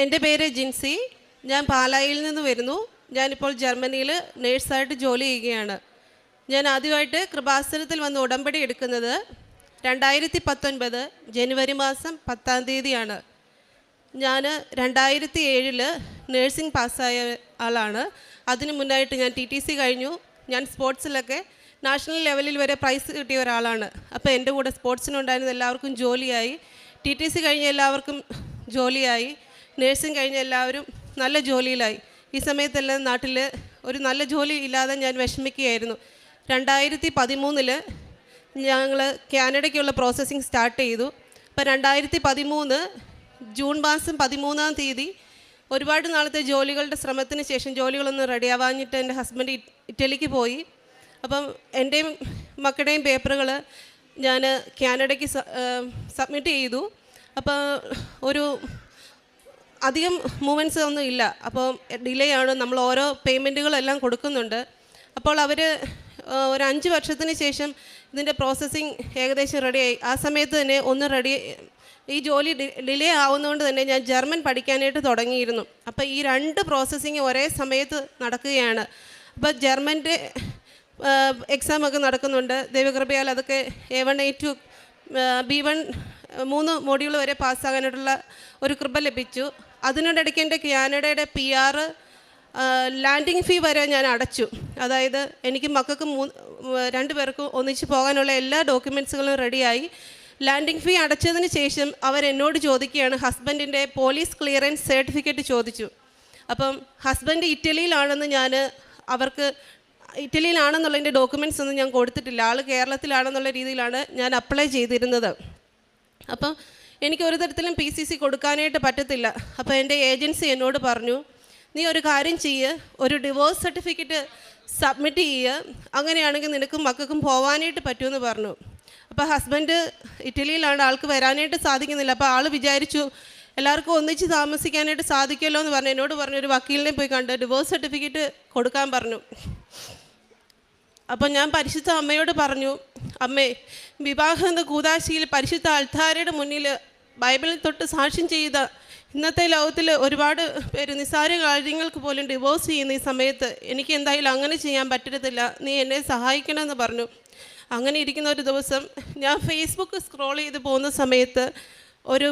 എന്റെ പേര് ജിൻസി. ഞാൻ പാലായിൽ നിന്ന് വരുന്നു. ഞാനിപ്പോൾ ജർമ്മനിയിൽ നേഴ്സായിട്ട് ജോലി ചെയ്യുകയാണ്. ഞാൻ ആദ്യമായിട്ട് കൃപാസനത്തിൽ വന്ന് ഉടമ്പടി എടുക്കുന്നത് രണ്ടായിരത്തി പത്തൊൻപത് ജനുവരി മാസം പത്താം തീയതിയാണ്. ഞാൻ രണ്ടായിരത്തി ഏഴിൽ നേഴ്സിംഗ് പാസ്സായ ആളാണ്. അതിന് മുന്നായിട്ട് ഞാൻ ടി ടി സി കഴിഞ്ഞു. ഞാൻ സ്പോർട്സിലൊക്കെ നാഷണൽ ലെവലിൽ വരെ പ്രൈസ് കിട്ടിയ ഒരാളാണ്. അപ്പോൾ എന്റെ കൂടെ സ്പോർട്സിനുണ്ടായിരുന്ന എല്ലാവർക്കും ജോലിയായി. ടി ടി സി കഴിഞ്ഞ എല്ലാവർക്കും ജോലിയായി. നേഴ്സിംഗ് കഴിഞ്ഞ എല്ലാവരും നല്ല ജോലിയിലായി. ഈ സമയത്തെല്ലാം നാട്ടിൽ ഒരു നല്ല ജോലി ഇല്ലാതെ ഞാൻ വിഷമിക്കുകയായിരുന്നു. രണ്ടായിരത്തി പതിമൂന്നിൽ ഞങ്ങൾ കാനഡയ്ക്കുള്ള പ്രോസസ്സിങ് സ്റ്റാർട്ട് ചെയ്തു. അപ്പോൾ രണ്ടായിരത്തി പതിമൂന്ന് ജൂൺ മാസം പതിമൂന്നാം തീയതി ഒരുപാട് നാളത്തെ ജോലികളുടെ ശ്രമത്തിന് ശേഷം ജോലികളൊന്നും റെഡിയാവാഞ്ഞിട്ട് എന്റെ ഹസ്ബൻഡ് ഇറ്റലിക്ക് പോയി. അപ്പം എന്റെയും മക്കളുടെയും പേപ്പറുകൾ ഞാൻ കാനഡയ്ക്ക് സബ്മിറ്റ് ചെയ്തു. അപ്പോൾ ഒരു അധികം മൂവ്മെന്റ്സ് ഒന്നും ഇല്ല. അപ്പോൾ ഡിലേ ആണ്. നമ്മൾ ഓരോ പേയ്മെന്റുകളെല്ലാം കൊടുക്കുന്നുണ്ട്. അപ്പോൾ അവർ ഒരു അഞ്ച് വർഷത്തിന് ശേഷം ഇതിന്റെ പ്രോസസ്സിങ് ഏകദേശം റെഡിയായി ആ സമയത്ത് തന്നെ ഒന്ന് റെഡി ഈ ജോലി ഡിലേ ആവുന്നതുകൊണ്ട് തന്നെ ഞാൻ ജർമ്മൻ പഠിക്കാനായിട്ട് തുടങ്ങിയിരുന്നു. അപ്പോൾ ഈ രണ്ട് പ്രോസസ്സിങ് ഒരേ സമയത്ത് നടക്കുകയാണ്. അപ്പോൾ ജർമ്മന്റെ എക്സാം ഒക്കെ നടക്കുന്നുണ്ട്. ദൈവകൃപയാൽ അതൊക്കെ A one A two B one മൂന്ന് മോഡ്യൂൾ വരെ പാസ്സാകാനായിട്ടുള്ള ഒരു കൃപ ലഭിച്ചു. അതിനിടയ്ക്ക് എന്റെ കാനഡയുടെ പി ആർ ലാൻഡിങ് ഫീ വരെ ഞാൻ അടച്ചു. അതായത് എനിക്ക് മക്കൾക്ക് മൂന്ന് രണ്ട് പേർക്കും ഒന്നിച്ച് പോകാനുള്ള എല്ലാ ഡോക്യുമെൻസുകളും റെഡിയായി. ലാൻഡിങ് ഫീ അടച്ചതിന് ശേഷം അവരെന്നോട് ചോദിക്കുകയാണ് ഹസ്ബൻഡിന്റെ പോലീസ് ക്ലിയറൻസ് സർട്ടിഫിക്കറ്റ് ചോദിച്ചു. അപ്പം ഹസ്ബൻഡ് ഇറ്റലിയിലാണെന്ന് ഞാൻ അവർക്ക് ഇറ്റലിയിലാണെന്നുള്ളതിന്റെ ഡോക്യുമെൻസ് ഒന്നും ഞാൻ കൊടുത്തിട്ടില്ല. ആൾ കേരളത്തിലാണെന്നുള്ള രീതിയിലാണ് ഞാൻ അപ്ലൈ ചെയ്തിരുന്നത്. അപ്പം എനിക്ക് ഒരു തരത്തിലും പി സി സി കൊടുക്കാനായിട്ട് പറ്റത്തില്ല. അപ്പോൾ എന്റെ ഏജൻസി എന്നോട് പറഞ്ഞു നീ ഒരു കാര്യം ചെയ്യ് ഒരു ഡിവോഴ്സ് സർട്ടിഫിക്കറ്റ് സബ്മിറ്റ് ചെയ്യുക അങ്ങനെയാണെങ്കിൽ നിനക്കും മക്കൾക്കും പോവാനായിട്ട് പറ്റുമെന്ന് പറഞ്ഞു. അപ്പോൾ ഹസ്ബൻഡ് ഇറ്റലിയിലാണ് ആൾക്ക് വരാനായിട്ട് സാധിക്കുന്നില്ല. അപ്പോൾ ആൾ വിചാരിച്ചു എല്ലാവർക്കും ഒന്നിച്ച് താമസിക്കാനായിട്ട് സാധിക്കുമല്ലോ എന്ന് പറഞ്ഞു. എന്നോട് പറഞ്ഞു ഒരു വക്കീലിനെ പോയി കണ്ട് ഡിവോഴ്സ് സർട്ടിഫിക്കറ്റ് കൊടുക്കാൻ പറഞ്ഞു. അപ്പം ഞാൻ പരിശുദ്ധ അമ്മയോട് പറഞ്ഞു അമ്മേ വിവാഹം എന്ന കൂതാശിയിൽ പരിശുദ്ധ അൾത്താരയുടെ മുന്നിൽ ബൈബിളിൽ തൊട്ട് സാക്ഷ്യം ചെയ്ത ഇന്നത്തെ ലോകത്തിൽ ഒരുപാട് പേര് നിസ്സാര കാര്യങ്ങൾക്ക് പോലും ഡിവോഴ്സ് ചെയ്യുന്ന ഈ സമയത്ത് എനിക്ക് എന്തായാലും അങ്ങനെ ചെയ്യാൻ പറ്റത്തില്ല. നീ എന്നെ സഹായിക്കണമെന്ന് പറഞ്ഞു. അങ്ങനെ ഇരിക്കുന്ന ഒരു ദിവസം ഞാൻ ഫേസ്ബുക്ക് സ്ക്രോൾ ചെയ്ത് പോകുന്ന സമയത്ത് ഒരു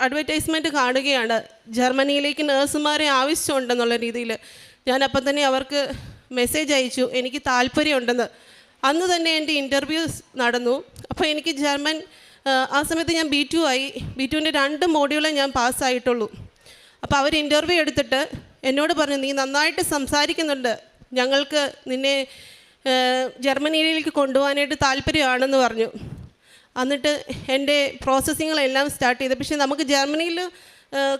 അഡ്വർടൈസ്മെന്റ് കാണുകയാണ്. ജർമ്മനിയിലേക്ക് നേഴ്സുമാരെ ആവശ്യമുണ്ടെന്നുള്ള രീതിയിൽ ഞാൻ അപ്പം തന്നെ അവർക്ക് മെസ്സേജ് അയച്ചു. എനിക്ക് താല്പര്യമുണ്ടെന്ന്. അന്ന് തന്നെ എന്റെ ഇന്റർവ്യൂസ് നടന്നു. അപ്പോൾ എനിക്ക് ജർമ്മൻ ആ, സമയത്ത് ഞാൻ ബി ടു ആയി. ബി ടുവിന്റെ രണ്ട് മോഡ്യൂളേ ഞാൻ പാസ്സായിട്ടുള്ളൂ അപ്പോൾ അവർ ഇന്റർവ്യൂ എടുത്തിട്ട് എന്നോട് പറഞ്ഞു നീ നന്നായിട്ട് സംസാരിക്കുന്നുണ്ട്. ഞങ്ങൾക്ക് നിന്നെ ജർമ്മനിയിലേക്ക് കൊണ്ടുപോകാനായിട്ട് താല്പര്യമാണെന്ന് പറഞ്ഞു. എന്നിട്ട് എന്റെ പ്രോസസ്സിങ്ങുകളെല്ലാം സ്റ്റാർട്ട് ചെയ്ത്. പക്ഷേ നമുക്ക് ജർമ്മനിയിൽ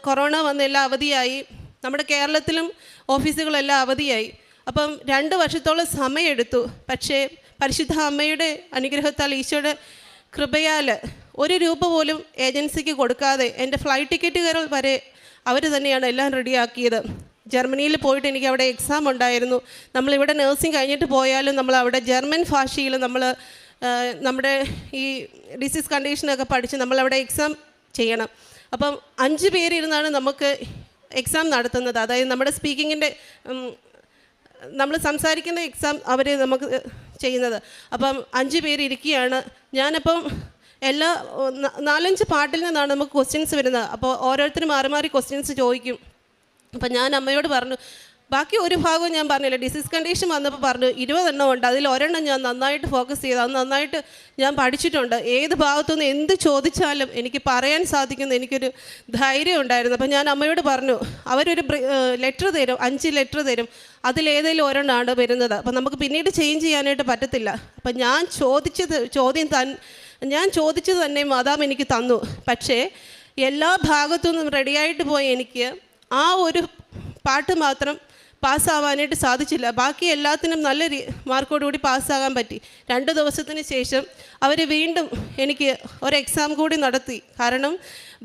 കൊറോണ വന്നെല്ലാം അവധിയായി. നമ്മുടെ കേരളത്തിലും ഓഫീസുകളെല്ലാം അവധിയായി. അപ്പം രണ്ട് വർഷത്തോളം സമയമെടുത്തു. പക്ഷേ പരിശുദ്ധ അമ്മയുടെ അനുഗ്രഹത്താൽ ഈശോയുടെ കൃപയാൽ ഒരു രൂപ പോലും ഏജൻസിക്ക് കൊടുക്കാതെ എന്റെ ഫ്ലൈറ്റ് ടിക്കറ്റുകൾ വരെ അവർ തന്നെയാണ് എല്ലാം റെഡിയാക്കിയത്. ജർമ്മനിയിൽ പോയിട്ട് എനിക്ക് അവിടെ എക്സാം ഉണ്ടായിരുന്നു. നമ്മളിവിടെ നേഴ്സിംഗ് കഴിഞ്ഞിട്ട് പോയാലും നമ്മൾ അവിടെ ജർമ്മൻ ഭാഷയിൽ നമ്മൾ നമ്മുടെ ഈ ഡിസീസ് കണ്ടീഷനൊക്കെ പഠിച്ച് നമ്മളവിടെ എക്സാം ചെയ്യണം. അപ്പം അഞ്ച് പേരിരുന്നാണ് നമുക്ക് എക്സാം നടത്തുന്നത്. അതായത് നമ്മുടെ സ്പീക്കിങ്ങിന്റെ നമ്മൾ സംസാരിക്കുന്ന എക്സാം അവർ നമുക്ക് ചെയ്യുന്നത്. അപ്പം അഞ്ച് പേര് ഇരിക്കുകയാണ്. ഞാനപ്പം എല്ലാ നാലഞ്ച് പാട്ടിൽ നിന്നാണ് നമുക്ക് ക്വസ്റ്റ്യൻസ് വരുന്നത്. അപ്പോൾ ഓരോരുത്തരും മാറി മാറി ക്വസ്റ്റ്യൻസ് ചോദിക്കും. അപ്പം ഞാൻ അമ്മയോട് പറഞ്ഞു ബാക്കി ഒരു ഭാഗവും ഞാൻ പറഞ്ഞില്ല. ഡിസീസ് കണ്ടീഷൻ വന്നപ്പോൾ പറഞ്ഞു ഇരുപതെണ്ണം ഉണ്ട്. അതിൽ ഒരെണ്ണം ഞാൻ നന്നായിട്ട് ഫോക്കസ് ചെയ്ത്. അത് നന്നായിട്ട് ഞാൻ പഠിച്ചിട്ടുണ്ട്. ഏത് ഭാഗത്തുനിന്ന് എന്ത് ചോദിച്ചാലും എനിക്ക് പറയാൻ സാധിക്കുന്ന എനിക്കൊരു ധൈര്യം ഉണ്ടായിരുന്നു. അപ്പം ഞാൻ അമ്മയോട് പറഞ്ഞു അവരൊരു ലെറ്റർ തരും. അഞ്ച് ലെറ്റർ തരും. അതിലേതെങ്കിലും ഒരെണ്ണമാണ് വരുന്നത്. അപ്പം നമുക്ക് പിന്നീട് ചേഞ്ച് ചെയ്യാനായിട്ട് പറ്റത്തില്ല. അപ്പം ഞാൻ ചോദിച്ചത് ചോദ്യം തൻ ഞാൻ ചോദിച്ചത് തന്നെ മാതാം എനിക്ക് തന്നു. പക്ഷേ എല്ലാ ഭാഗത്തു നിന്നും റെഡിയായിട്ട് പോയി എനിക്ക് ആ ഒരു പാട്ട് മാത്രം പാസ്സാവാനായിട്ട് സാധിച്ചില്ല. ബാക്കി എല്ലാത്തിനും നല്ല രീ മാർക്കോടുകൂടി പാസ്സാകാൻ പറ്റി. രണ്ട് ദിവസത്തിന് ശേഷം അവർ വീണ്ടും എനിക്ക് ഒരു എക്സാം കൂടി നടത്തി. കാരണം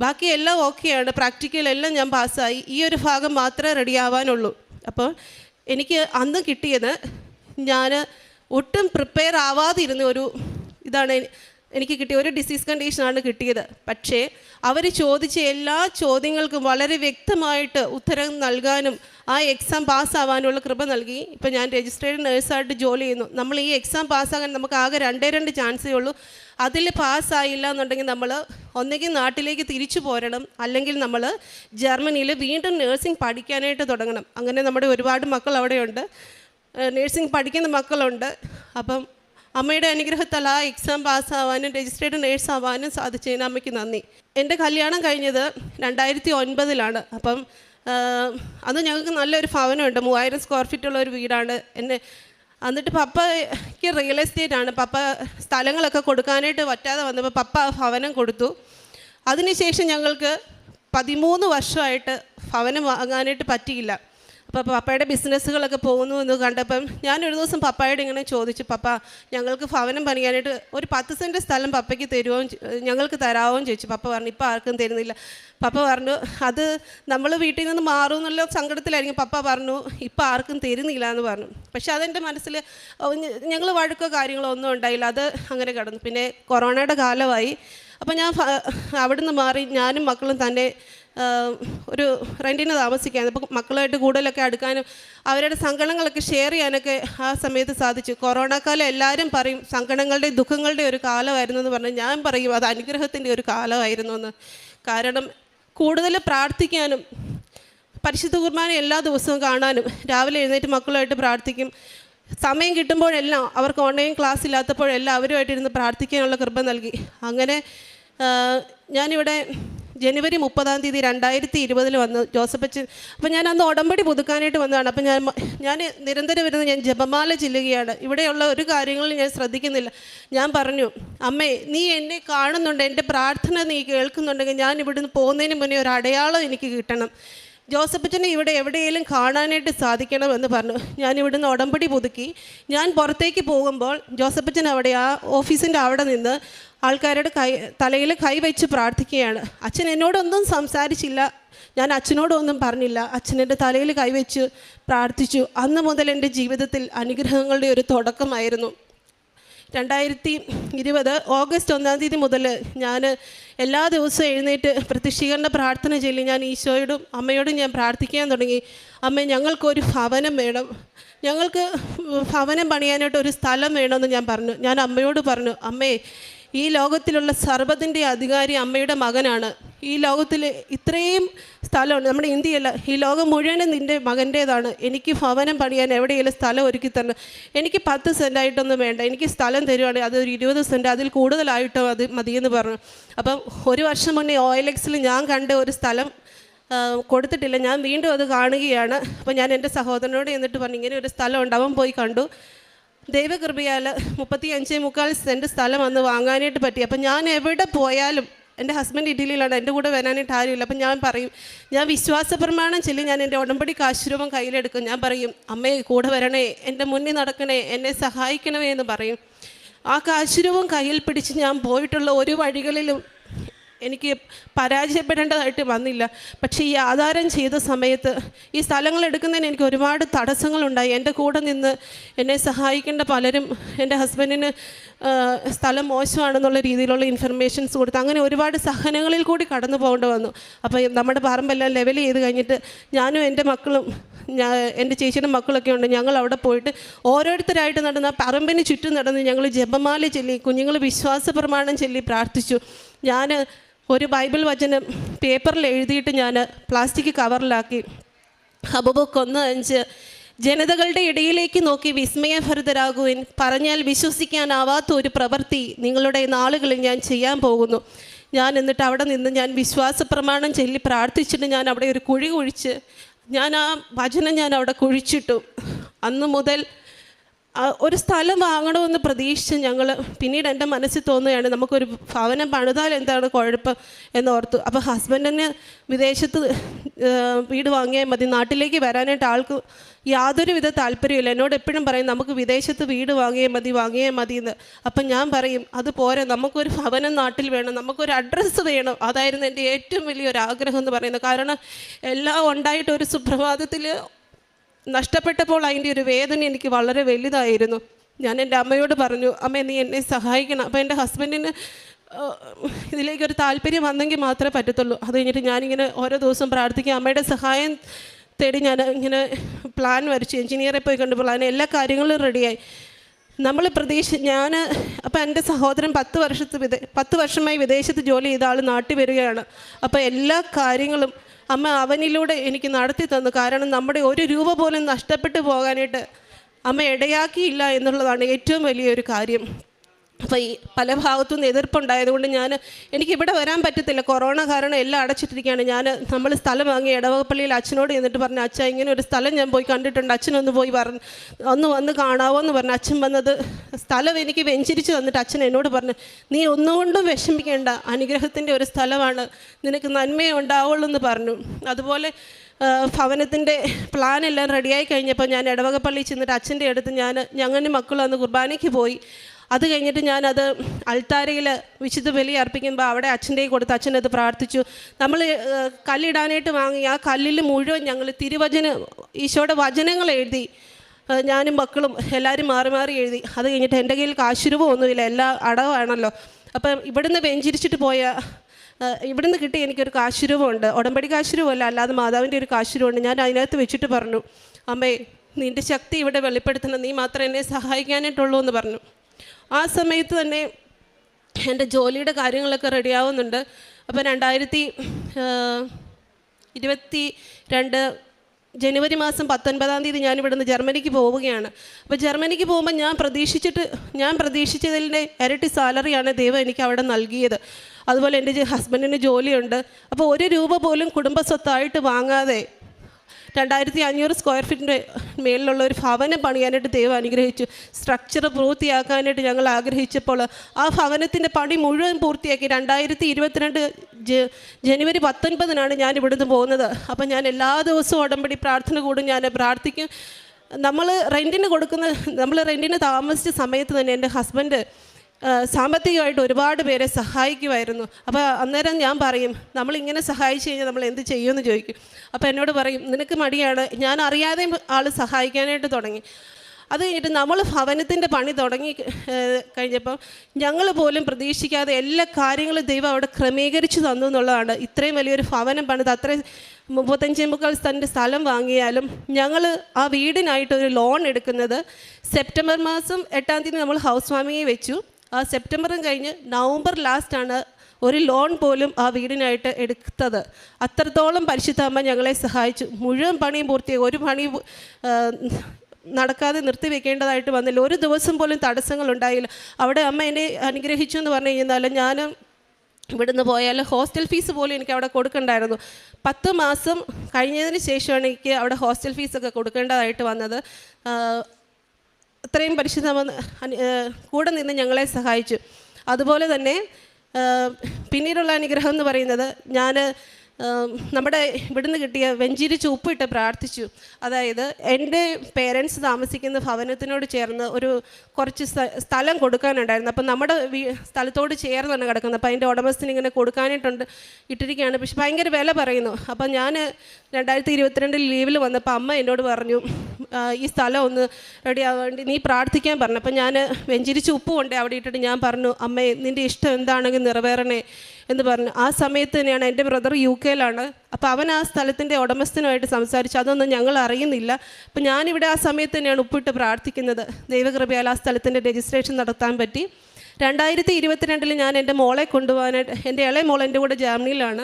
ബാക്കി എല്ലാം ഓക്കെയാണ് പ്രാക്ടിക്കലെല്ലാം ഞാൻ പാസ്സായി. ഈ ഒരു ഭാഗം മാത്രമേ റെഡി ആവാനുള്ളൂ. അപ്പോൾ എനിക്ക് അന്ന് കിട്ടിയത് ഞാൻ ഒട്ടും പ്രിപ്പയർ ആവാതിരുന്ന ഒരു ഇതാണ് എനിക്ക് കിട്ടിയ ഒരു ഡിസീസ് കണ്ടീഷനാണ് കിട്ടിയത്. പക്ഷേ അവർ ചോദിച്ച എല്ലാ ചോദ്യങ്ങൾക്കും വളരെ വ്യക്തമായിട്ട് ഉത്തരം നൽകാനും ആ എക്സാം പാസ്സാവാനുള്ള കൃപ നൽകി. ഇപ്പോൾ ഞാൻ രജിസ്ട്രേഡ് നേഴ്സായിട്ട് ജോലി ചെയ്യുന്നു. നമ്മൾ ഈ എക്സാം പാസ്സാകാൻ നമുക്ക് ആകെ രണ്ടേ രണ്ട് ചാൻസേ ഉള്ളൂ. അതിൽ പാസ്സായില്ല എന്നുണ്ടെങ്കിൽ നമ്മൾ ഒന്നെങ്കിൽ നാട്ടിലേക്ക് തിരിച്ചു പോരണം. അല്ലെങ്കിൽ നമ്മൾ ജർമ്മനിയിൽ വീണ്ടും നേഴ്സിംഗ് പഠിക്കാനായിട്ട് തുടങ്ങണം. അങ്ങനെ നമ്മുടെ ഒരുപാട് മക്കൾ അവിടെയുണ്ട്. നേഴ്സിംഗ് പഠിക്കുന്ന മക്കളുണ്ട്. അപ്പം അമ്മയുടെ അനുഗ്രഹത്താൽ ആ എക്സാം പാസ്സാവാനും രജിസ്ട്രേഡ് നേഴ്സ് ആവാനും സാധിച്ചതിന് അമ്മയ്ക്ക് നന്ദി. എന്റെ കല്യാണം കഴിഞ്ഞത് രണ്ടായിരത്തി ഒൻപതിലാണ് അപ്പം അന്ന് ഞങ്ങൾക്ക് നല്ലൊരു ഭവനമുണ്ട്. മൂവായിരം സ്ക്വയർ ഫീറ്റുള്ള ഒരു വീടാണ്. എന്റെ എന്നിട്ട് പപ്പയ്ക്ക് റിയൽ എസ്റ്റേറ്റ് ആണ്. പപ്പ സ്ഥലങ്ങളൊക്കെ കൊടുക്കാനായിട്ട് പറ്റാതെ വന്നപ്പോൾ പപ്പ ഭവനം കൊടുത്തു. അതിനുശേഷം ഞങ്ങൾക്ക് പതിമൂന്ന് വർഷമായിട്ട് ഭവനം വാങ്ങാനായിട്ട് പറ്റിയില്ല. അപ്പോൾ പപ്പയുടെ ബിസിനസ്സുകളൊക്കെ പോകുന്നു എന്ന് കണ്ടപ്പം ഞാനൊരു ദിവസം പപ്പായോട് ഇങ്ങനെ ചോദിച്ചു പപ്പ ഞങ്ങൾക്ക് ഭവനം പണിയാനായിട്ട് ഒരു പത്ത് സെന്റ് സ്ഥലം പപ്പയ്ക്ക് തരുമോ ഞങ്ങൾക്ക് തരാമോ ചോദിച്ചു. പപ്പ പറഞ്ഞു ഇപ്പോൾ ആർക്കും തരുന്നില്ല. പപ്പ പറഞ്ഞു അത് നമ്മൾ വീട്ടിൽ നിന്ന് മാറും എന്നുള്ള സങ്കടത്തിലായിരിക്കും. പപ്പ പറഞ്ഞു ഇപ്പം ആർക്കും തരുന്നില്ല എന്ന് പറഞ്ഞു. പക്ഷെ അതെന്റെ മനസ്സിൽ ഞങ്ങൾ വഴക്കോ കാര്യങ്ങളോ ഒന്നും ഉണ്ടായില്ല. അത് അങ്ങനെ കടന്നു. പിന്നെ കൊറോണയുടെ കാലമായി. അപ്പോൾ ഞാൻ അവിടുന്ന് മാറി ഞാനും മക്കളും തന്നെ ഒരു റെന്റിന് താമസിക്കാൻ അപ്പോൾ മക്കളുമായിട്ട് കൂടുതലൊക്കെ അടുക്കാനും അവരുടെ സങ്കടങ്ങളൊക്കെ ഷെയർ ചെയ്യാനൊക്കെ ആ സമയത്ത് സാധിച്ചു. കൊറോണ കാലം എല്ലാവരും പറയും സങ്കടങ്ങളുടെ ദുഃഖങ്ങളുടെ ഒരു കാലമായിരുന്നു എന്ന് പറഞ്ഞ് ഞാൻ പറയും അത് അനുഗ്രഹത്തിന്റെ ഒരു കാലമായിരുന്നു എന്ന്. കാരണം കൂടുതൽ പ്രാർത്ഥിക്കാനും പരിശുദ്ധ കുർബാന എല്ലാ ദിവസവും കാണാനും രാവിലെ എഴുന്നേറ്റ് മക്കളുമായിട്ട് പ്രാർത്ഥിക്കും. സമയം കിട്ടുമ്പോഴെല്ലാം അവർക്ക് ഓൺലൈൻ ക്ലാസ് ഇല്ലാത്തപ്പോഴെല്ലാം അവരുമായിട്ടിരുന്ന് പ്രാർത്ഥിക്കാനുള്ള കൃപ നൽകി. അങ്ങനെ ഞാനിവിടെ ജനുവരി മുപ്പതാം തീയതി രണ്ടായിരത്തി ഇരുപതിൽ വന്ന് ജോസഫ് അച്ഛൻ അപ്പോൾ ഞാൻ അന്ന് ഉടമ്പടി പുതുക്കാനായിട്ട് വന്നതാണ്. അപ്പോൾ ഞാൻ ഞാൻ നിരന്തരം വരുന്ന ഞാൻ ജപമാല ചെല്ലുകയാണ്. ഇവിടെയുള്ള ഒരു കാര്യങ്ങളും ഞാൻ ശ്രദ്ധിക്കുന്നില്ല. ഞാൻ പറഞ്ഞു അമ്മേ നീ എന്നെ കാണുന്നുണ്ട് എന്റെ പ്രാർത്ഥന നീ കേൾക്കുന്നുണ്ടെങ്കിൽ ഞാൻ ഇവിടുന്ന് പോകുന്നതിന് മുന്നേ ഒരു അടയാളം എനിക്ക് കിട്ടണം. ജോസഫച്ചനെ ഇവിടെ എവിടെയെങ്കിലും കാണാനായിട്ട് സാധിക്കണമെന്ന് പറഞ്ഞു. ഞാൻ ഇവിടുന്ന് ഉടമ്പടി പുതുക്കി. ഞാൻ പുറത്തേക്ക് പോകുമ്പോൾ ജോസഫച്ചൻ അവിടെ ആ ഓഫീസിന്റെ അവിടെ നിന്ന് ആൾക്കാരുടെ കൈ തലയിൽ കൈവച്ച് പ്രാർത്ഥിക്കുകയാണ്. അച്ഛൻ എന്നോടൊന്നും സംസാരിച്ചില്ല. ഞാൻ അച്ഛനോടൊന്നും പറഞ്ഞില്ല. അച്ഛനെന്റെ തലയിൽ കൈവച്ച് പ്രാർത്ഥിച്ചു. അന്ന് മുതൽ എന്റെ ജീവിതത്തിൽ അനുഗ്രഹങ്ങളുടെ ഒരു തുടക്കമായിരുന്നു. രണ്ടായിരത്തി ഇരുപത് ഓഗസ്റ്റ് ഒന്നാം തീയതി മുതൽ ഞാൻ എല്ലാ ദിവസവും എഴുന്നേറ്റ് പ്രതിഷ്ഠീകരണ പ്രാർത്ഥന ചൊല്ലി ഞാൻ ഈശോയോടും അമ്മയോടും ഞാൻ പ്രാർത്ഥിക്കാൻ തുടങ്ങി. അമ്മ ഞങ്ങൾക്കൊരു ഭവനം വേണം. ഞങ്ങൾക്ക് ഭവനം പണിയാനായിട്ട് ഒരു സ്ഥലം വേണമെന്ന് ഞാൻ പറഞ്ഞു. ഞാൻ അമ്മയോട് പറഞ്ഞു അമ്മേ ഈ ലോകത്തിലുള്ള സർവതിന്റെ അധികാരി അമ്മയുടെ മകനാണ്. ഈ ലോകത്തിൽ ഇത്രയും സ്ഥലമുണ്ട് നമ്മുടെ ഇന്ത്യയല്ല ഈ ലോകം മുഴുവനും നിന്റെ മകന്റേതാണ്. എനിക്ക് ഭവനം പണിയാൻ എവിടെയെങ്കിലും സ്ഥലം ഒരുക്കി തരണം. എനിക്ക് പത്ത് സെന്റായിട്ടൊന്നും വേണ്ട. എനിക്ക് സ്ഥലം തരുവാണെങ്കിൽ അതൊരു ഇരുപത് സെന്റ് അതിൽ കൂടുതലായിട്ടോ അത് മതിയെന്ന് പറഞ്ഞു. അപ്പം ഒരു വർഷം മുന്നേ ഒ എക്സിൽ ഞാൻ കണ്ട ഒരു സ്ഥലം കൊടുത്തിട്ടില്ല. ഞാൻ വീണ്ടും അത് കാണുകയാണ്. അപ്പോൾ ഞാൻ എന്റെ സഹോദരനോട് എന്നിട്ട് പറഞ്ഞു ഇങ്ങനെ ഒരു സ്ഥലമുണ്ട് അവൻ പോയി കണ്ടു. ദൈവകൃപയാൽ മുപ്പത്തി അഞ്ചേ മുക്കാൽ സെന്റ് സ്ഥലം അന്ന് വാങ്ങാനായിട്ട് പറ്റി. അപ്പം ഞാൻ എവിടെ പോയാലും എന്റെ ഹസ്ബൻഡ് ഇറ്റലിയിലാണ് എന്റെ കൂടെ വരാനായിട്ട് ആരുമില്ല. അപ്പം ഞാൻ പറയും ഞാൻ വിശ്വാസ പ്രമാണം ചൊല്ലി ഞാൻ എന്റെ ഉടമ്പടി കാശുരൂപം കയ്യിലെടുക്കും. ഞാൻ പറയും അമ്മയെ കൂടെ വരണേ എന്റെ മുന്നിൽ നടക്കണേ എന്നെ സഹായിക്കണമേ എന്ന് പറയും. ആ കാശുരൂപം കയ്യിൽ പിടിച്ച് ഞാൻ പോയിട്ടുള്ള ഒരു വഴികളിലും എനിക്ക് പരാജയപ്പെടേണ്ടതായിട്ട് വന്നില്ല. പക്ഷേ ഈ ആധാരം ചെയ്ത സമയത്ത് ഈ സ്ഥലങ്ങൾ എടുക്കുന്നതിന് എനിക്ക് ഒരുപാട് തടസ്സങ്ങളുണ്ടായി. എന്റെ കൂടെ നിന്ന് എന്നെ സഹായിക്കേണ്ട പലരും എന്റെ ഹസ്ബൻഡിന് സ്ഥലം മോശമാണെന്നുള്ള രീതിയിലുള്ള ഇൻഫർമേഷൻസ് കൊടുത്ത് അങ്ങനെ ഒരുപാട് സഹനങ്ങളിൽ കൂടി കടന്നു പോകേണ്ടി വന്നു. അപ്പോൾ നമ്മുടെ പറമ്പെല്ലാം ലെവൽ ചെയ്ത് കഴിഞ്ഞിട്ട് ഞാനും എന്റെ മക്കളും ഞാൻ എന്റെ ചേച്ചിയുടെ മക്കളൊക്കെ ഉണ്ട്. ഞങ്ങൾ അവിടെ പോയിട്ട് ഓരോരുത്തരായിട്ട് നടന്ന് പറമ്പിന് ചുറ്റും നടന്ന് ഞങ്ങൾ ജപമാല ചൊല്ലി കുഞ്ഞുങ്ങൾ വിശ്വാസ പ്രമാണം ചൊല്ലി പ്രാർത്ഥിച്ചു. ഞാൻ ഒരു ബൈബിൾ വചനം പേപ്പറിൽ എഴുതിയിട്ട് ഞാൻ പ്ലാസ്റ്റിക് കവറിലാക്കി. ഹബബുക്ക് ഒന്ന് അഞ്ച്. ജനതകളുടെ ഇടയിലേക്ക് നോക്കി വിസ്മയഭരിതരാകുവിൻ. പറഞ്ഞാൽ വിശ്വസിക്കാനാവാത്ത ഒരു പ്രവൃത്തി നിങ്ങളുടെ നാളുകളിൽ ഞാൻ ചെയ്യാൻ പോകുന്നു. ഞാൻ എന്നിട്ട് അവിടെ നിന്ന് ഞാൻ വിശ്വാസ പ്രമാണം ചൊല്ലി പ്രാർത്ഥിച്ചിട്ട് ഞാൻ അവിടെ ഒരു കുഴി കുഴിച്ച് ഞാൻ ആ വചനം ഞാൻ അവിടെ കുഴിച്ചിട്ടു. അന്ന് മുതൽ ഒരു സ്ഥലം വാങ്ങണമെന്ന് പ്രതീക്ഷിച്ച് ഞങ്ങൾ പിന്നീട് എന്റെ മനസ്സിൽ തോന്നുകയാണ് നമുക്കൊരു ഭവനം പണിതാൽ എന്താണ് കുഴപ്പം എന്നോർത്തു അപ്പോൾ ഹസ്ബൻഡിന് വിദേശത്ത് വീട് വാങ്ങിയാൽ മതി നാട്ടിലേക്ക് വരാനായിട്ട് ആൾക്ക് യാതൊരു വിധ താല്പര്യമില്ല എന്നോട് എപ്പോഴും പറയും നമുക്ക് വിദേശത്ത് വീട് വാങ്ങിയാൽ മതി വാങ്ങിയാൽ മതി എന്ന്. അപ്പം ഞാൻ പറയും അത് പോരെ നമുക്കൊരു ഭവനം നാട്ടിൽ വേണം നമുക്കൊരു അഡ്രസ്സ് വേണം. അതായിരുന്നു എന്റെ ഏറ്റവും വലിയൊരു ആഗ്രഹം എന്ന് പറയുന്നത്. കാരണം എല്ലാം ഉണ്ടായിട്ട് ഒരു സുപ്രഭാതത്തിൽ നഷ്ടപ്പെട്ടപ്പോൾ അതിന്റെ ഒരു വേദന എനിക്ക് വളരെ വലുതായിരുന്നു. ഞാൻ എന്റെ അമ്മയോട് പറഞ്ഞു അമ്മ നീ എന്നെ സഹായിക്കണം. അപ്പോൾ എന്റെ ഹസ്ബൻഡിന് ഇതിലേക്കൊരു താല്പര്യം വന്നെങ്കിൽ മാത്രമേ പറ്റത്തുള്ളൂ. അത് കഴിഞ്ഞിട്ട് ഞാനിങ്ങനെ ഓരോ ദിവസവും പ്രാർത്ഥിക്കുക അമ്മയുടെ സഹായം തേടി ഞാൻ ഇങ്ങനെ പ്ലാൻ വരച്ചു. എഞ്ചിനീയറെ പോയി കണ്ടു പ്ലാൻ എല്ലാ കാര്യങ്ങളും റെഡിയായി. നമ്മൾ പ്രതീക്ഷ ഞാൻ അപ്പോൾ എന്റെ സഹോദരൻ പത്ത് വർഷത്ത് വിദേ പത്ത് വർഷമായി വിദേശത്ത് ജോലി ചെയ്ത ആൾ നാട്ടിൽ വരികയാണ്. അപ്പോൾ എല്ലാ കാര്യങ്ങളും അമ്മ അവനിലൂടെ എനിക്ക് നടത്തി തന്നു. കാരണം നമ്മുടെ ഒരു രൂപ പോലും നഷ്ടപ്പെട്ടു പോകാനായിട്ട് അമ്മ ഇടയാക്കിയില്ല എന്നുള്ളതാണ് ഏറ്റവും വലിയൊരു കാര്യം. അപ്പോൾ ഈ പല ഭാഗത്തുനിന്ന് എതിർപ്പുണ്ടായതുകൊണ്ട് ഞാൻ എനിക്ക് ഇവിടെ വരാൻ പറ്റത്തില്ല. കൊറോണ കാരണം എല്ലാം അടച്ചിട്ടിരിക്കുകയാണ്. ഞാൻ നമ്മൾ സ്ഥലം വാങ്ങി ഇടവകപ്പള്ളിയിൽ അച്ഛനോട് എന്നിട്ട് പറഞ്ഞു അച്ഛൻ ഇങ്ങനെ ഒരു സ്ഥലം ഞാൻ പോയി കണ്ടിട്ടുണ്ട്. അച്ഛനൊന്ന് പോയി പറഞ്ഞു ഒന്ന് വന്ന് കാണാവോ എന്ന് പറഞ്ഞു. അച്ഛൻ വന്നത് സ്ഥലം എനിക്ക് വെഞ്ചരിച്ച് തന്നിട്ട് അച്ഛൻ എന്നോട് പറഞ്ഞു നീ ഒന്നുകൊണ്ടും വിഷമിക്കേണ്ട. അനുഗ്രഹത്തിന്റെ ഒരു സ്ഥലമാണ്. നിനക്ക് നന്മയേ ഉണ്ടാവുള്ളൂ എന്ന് പറഞ്ഞു. അതുപോലെ ഭവനത്തിന്റെ പ്ലാൻ എല്ലാം റെഡിയായി കഴിഞ്ഞപ്പോൾ ഞാൻ ഇടവകപ്പള്ളി ചെന്നിട്ട് അച്ഛന്റെ അടുത്ത് ഞാൻ ഞങ്ങളുടെ മക്കൾ അന്ന് കുർബാനയ്ക്ക് പോയി. അത് കഴിഞ്ഞിട്ട് ഞാനത് അൾത്താരയിൽ വിശുദ്ധ ബലി അർപ്പിക്കുമ്പോൾ അവിടെ അച്ഛന്റെ കൊടുത്ത് അച്ഛനത് പ്രാർത്ഥിച്ചു. നമ്മൾ കല്ലിടാനായിട്ട് വാങ്ങി. ആ കല്ലിൽ മുഴുവൻ ഞങ്ങൾ തിരുവചന ഈശോയുടെ വചനങ്ങൾ എഴുതി. ഞാനും മക്കളും എല്ലാവരും മാറി മാറി എഴുതി. അത് കഴിഞ്ഞിട്ട് എന്റെ കയ്യിൽ കാശുരൂപമൊന്നുമില്ല എല്ലാ അടവാണല്ലോ. അപ്പം ഇവിടുന്ന് വെഞ്ചിരിച്ചിട്ട് പോയ ഇവിടുന്ന് കിട്ടി എനിക്കൊരു കാശുരൂപമുണ്ട്. ഉടമ്പടി കാശുരൂപമല്ല അല്ലാതെ മാതാവിന്റെ ഒരു കാശുരൂപമുണ്ട്. ഞാൻ അതിനകത്ത് വെച്ചിട്ട് പറഞ്ഞു അമ്മേ നിന്റെ ശക്തി ഇവിടെ വെളിപ്പെടുത്തണം. നീ മാത്രമേ എന്നെ സഹായിക്കാനായിട്ടുള്ളൂ എന്ന് പറഞ്ഞു. ആ സമയത്ത് തന്നെ എന്റെ ജോലിയുടെ കാര്യങ്ങളൊക്കെ റെഡിയാവുന്നുണ്ട്. അപ്പോൾ രണ്ടായിരത്തി ഇരുപത്തി രണ്ട് ജനുവരി മാസം പത്തൊൻപതാം തീയതി ഞാൻ ഇവിടുന്ന് ജർമ്മനിക്ക് പോവുകയാണ്. അപ്പോൾ ജർമ്മനിക്ക് പോകുമ്പോൾ ഞാൻ പ്രതീക്ഷിച്ചിട്ട് ഞാൻ പ്രതീക്ഷിച്ചതിന്റെ ഇരട്ടി സാലറിയാണ് ദൈവം എനിക്ക് അവിടെ നൽകിയത്. അതുപോലെ എന്റെ ഹസ്ബൻഡിന് ജോലിയുണ്ട്. അപ്പോൾ ഒരു രൂപ പോലും കുടുംബ സ്വത്തായിട്ട് വാങ്ങാതെ രണ്ടായിരത്തി അഞ്ഞൂറ് സ്ക്വയർ ഫീറ്റിന്റെ മേളിലുള്ള ഒരു ഭവനം പണിയാനായിട്ട് ദൈവം അനുഗ്രഹിച്ചു. സ്ട്രക്ചർ പൂർത്തിയാക്കാനായിട്ട് ഞങ്ങൾ ആഗ്രഹിച്ചപ്പോൾ ആ ഭവനത്തിന്റെ പണി മുഴുവൻ പൂർത്തിയാക്കി. രണ്ടായിരത്തി ഇരുപത്തിരണ്ട് ജനുവരി പത്തൊൻപതിനാണ് ഞാൻ ഇവിടുന്ന് പോകുന്നത്. അപ്പം ഞാൻ എല്ലാ ദിവസവും ഉടമ്പടി പ്രാർത്ഥന കൂടും. ഞാൻ പ്രാർത്ഥിക്കും. നമ്മൾ റെന്റിന് കൊടുക്കുന്ന നമ്മൾ റെന്റിന് താമസിച്ച സമയത്ത് തന്നെ എന്റെ ഹസ്ബൻഡ് സാമ്പത്തികമായിട്ട് ഒരുപാട് പേരെ സഹായിക്കുമായിരുന്നു. അപ്പോൾ അന്നേരം ഞാൻ പറയും നമ്മളിങ്ങനെ സഹായിച്ചു കഴിഞ്ഞാൽ നമ്മൾ എന്ത് ചെയ്യുമെന്ന് ചോദിക്കും. അപ്പോൾ എന്നോട് പറയും നിനക്ക് മടിയാണ് ഞാൻ അറിയാതെ ആൾ സഹായിക്കാനായിട്ട് തുടങ്ങി. അത് കഴിഞ്ഞിട്ട് നമ്മൾ ഭവനത്തിന്റെ പണി തുടങ്ങി കഴിഞ്ഞപ്പം ഞങ്ങൾ പോലും പ്രതീക്ഷിക്കാതെ എല്ലാ കാര്യങ്ങളും ദൈവം അവിടെ ക്രമീകരിച്ചു തന്നു എന്നുള്ളതാണ്. ഇത്രയും വലിയൊരു ഭവനം പണിത് അത്രയും മുപ്പത്തഞ്ച് മുക്കാൽ തന്റെ സ്ഥലം വാങ്ങിയാലും ഞങ്ങൾ ആ വീടിനായിട്ടൊരു ലോൺ എടുക്കുന്നത് സെപ്റ്റംബർ മാസം എട്ടാം തീയതി നമ്മൾ ഹൗസ് വാമിങ്ങി വെച്ചു. ആ സെപ്റ്റംബറും കഴിഞ്ഞ് നവംബർ ലാസ്റ്റാണ് ഒരു ലോൺ പോലും ആ വീടിനായിട്ട് എടുത്തത്. അത്രത്തോളം പരിശുദ്ധ അമ്മ ഞങ്ങളെ സഹായിച്ചു. മുഴുവൻ പണിയും പൂർത്തിയായി. ഒരു പണി നടക്കാതെ നിർത്തി വെക്കേണ്ടതായിട്ട് വന്നില്ല. ഒരു ദിവസം പോലും തടസ്സങ്ങൾ ഉണ്ടായില്ല. അവിടെ അമ്മ എന്നെ അനുഗ്രഹിച്ചു എന്ന് പറഞ്ഞു കഴിഞ്ഞാൽ ഞാൻ ഇവിടുന്ന് പോയാൽ ഹോസ്റ്റൽ ഫീസ് പോലും എനിക്ക് അവിടെ കൊടുക്കണ്ടായിരുന്നു. പത്ത് മാസം കഴിഞ്ഞതിന് ശേഷമാണ് എനിക്ക് അവിടെ ഹോസ്റ്റൽ ഫീസൊക്കെ കൊടുക്കേണ്ടതായിട്ട് വന്നത്. അത്രയും പരിശുദ്ധ കൂടെ നിന്ന് ഞങ്ങളെ സഹായിച്ചു. അതുപോലെ തന്നെ പിന്നീടുള്ള അനുഗ്രഹം എന്ന് പറയുന്നത് ഞാൻ നമ്മുടെ ഇവിടുന്ന് കിട്ടിയ വെഞ്ചിരി ചൂപ്പിട്ട് പ്രാർത്ഥിച്ചു. അതായത് എന്റെ പേരൻസ് താമസിക്കുന്ന ഭവനത്തിനോട് ചേർന്ന് ഒരു കുറച്ച് സ്ഥ- സ്ഥലം കൊടുക്കാനുണ്ടായിരുന്നു. അപ്പം നമ്മുടെ സ്ഥലത്തോട് ചേർന്നാണ് കിടക്കുന്നത്. അപ്പം അതിന്റെ ഉടമസ്ഥന് ഇങ്ങനെ കൊടുക്കാനായിട്ടുണ്ട് ഇട്ടിരിക്കുകയാണ്. പക്ഷെ ഭയങ്കര വില പറയുന്നു. അപ്പം ഞാൻ രണ്ടായിരത്തി ഇരുപത്തിരണ്ടിൽ ലീവിൽ വന്നപ്പോൾ അമ്മ എന്നോട് പറഞ്ഞു ഈ സ്ഥലം ഒന്ന് റെഡി ആവേണ്ടി നീ പ്രാർത്ഥിക്കാൻ പറഞ്ഞു. അപ്പം ഞാൻ വെഞ്ചിരിച്ച് ഉപ്പ് കൊണ്ടേ അവിടെ ഇട്ടിട്ട് ഞാൻ പറഞ്ഞു അമ്മേ നിന്റെ ഇഷ്ടം എന്താണെങ്കിൽ നിറവേറണേ. എന്ന് പറഞ്ഞു. ആ സമയത്ത് തന്നെയാണ് എന്റെ ബ്രദർ യു കെയിലാണ്. അപ്പോൾ അവൻ ആ സ്ഥലത്തിന്റെ ഉടമസ്ഥനുമായിട്ട് സംസാരിച്ചു. അതൊന്നും ഞങ്ങൾ അറിയുന്നില്ല. അപ്പം ഞാനിവിടെ ആ സമയത്ത് തന്നെയാണ് ഉപ്പിട്ട് പ്രാർത്ഥിക്കുന്നത്. ദൈവകൃപയാൽ ആ സ്ഥലത്തിന്റെ രജിസ്ട്രേഷൻ നടത്താൻ പറ്റി. രണ്ടായിരത്തി ഇരുപത്തിരണ്ടിൽ ഞാൻ എന്റെ മോളെ കൊണ്ടുപോകാനായിട്ട് എന്റെ ഇളയ മോൾ എന്റെ കൂടെ ജർമ്മനിയിലാണ്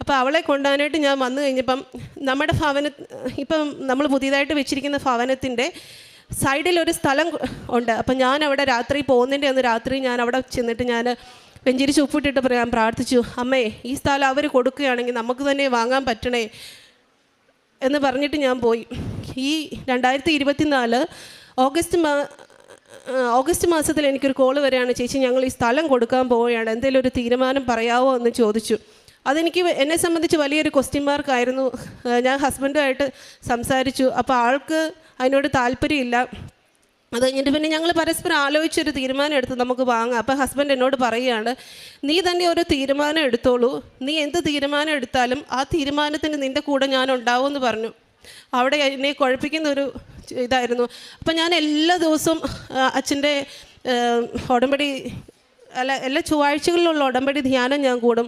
അപ്പോൾ അവളെ കൊണ്ടുപോകാനായിട്ട് ഞാൻ വന്നു കഴിഞ്ഞപ്പം നമ്മുടെ ഭവന ഇപ്പം നമ്മൾ പുതിയതായിട്ട് വെച്ചിരിക്കുന്ന ഭവനത്തിന്റെ സൈഡിൽ ഒരു സ്ഥലം ഉണ്ട്. അപ്പം ഞാൻ അവിടെ രാത്രി പോകുന്നതിന്റെ അന്ന് രാത്രി ഞാൻ അവിടെ ചെന്നിട്ട് ഞാൻ വെഞ്ചിരിച്ച് ഉപ്പിട്ടിട്ട് പറയാൻ പ്രാർത്ഥിച്ചു. അമ്മേ ഈ സ്ഥലം അവർ കൊടുക്കുകയാണെങ്കിൽ നമുക്ക് തന്നെ വാങ്ങാൻ പറ്റണേ. എന്ന് പറഞ്ഞിട്ട് ഞാൻ പോയി. ഈ രണ്ടായിരത്തി ഇരുപത്തിനാല് ഓഗസ്റ്റ് മാ ഓഗസ്റ്റ് മാസത്തിൽ എനിക്കൊരു കോൾ വരികയാണ്. ചേച്ചി ഞങ്ങൾ ഈ സ്ഥലം കൊടുക്കാൻ പോവുകയാണ്. എന്തെങ്കിലും ഒരു തീരുമാനം പറയാമോ എന്ന് ചോദിച്ചു. അതെനിക്ക് എന്നെ സംബന്ധിച്ച് വലിയൊരു ക്വസ്റ്റ്യൻ മാർക്കായിരുന്നു ഞാൻ ഹസ്ബൻഡുമായിട്ട് സംസാരിച്ചു. അപ്പോൾ ആൾക്ക് അതിനോട് താല്പര്യമില്ല. അത് കഴിഞ്ഞിട്ട് പിന്നെ ഞങ്ങൾ പരസ്പരം ആലോചിച്ചൊരു തീരുമാനം എടുത്ത് നമുക്ക് വാങ്ങാം. അപ്പോൾ ഹസ്ബൻഡ് എന്നോട് പറയുകയാണ് നീ തന്നെ ഒരു തീരുമാനം എടുത്തോളൂ. നീ എന്ത് തീരുമാനം എടുത്താലും ആ തീരുമാനത്തിന് നിന്റെ കൂടെ ഞാൻ ഉണ്ടാവും എന്ന് പറഞ്ഞു. അവിടെ എന്നെ കുഴപ്പിക്കുന്ന ഒരു ഇതായിരുന്നു. അപ്പം ഞാൻ എല്ലാ ദിവസവും അച്ഛന്റെ ഉടമ്പടി അല്ല എല്ലാ ചൊവ്വാഴ്ചകളിലുള്ള ഉടമ്പടി ധ്യാനം ഞാൻ കൂടും.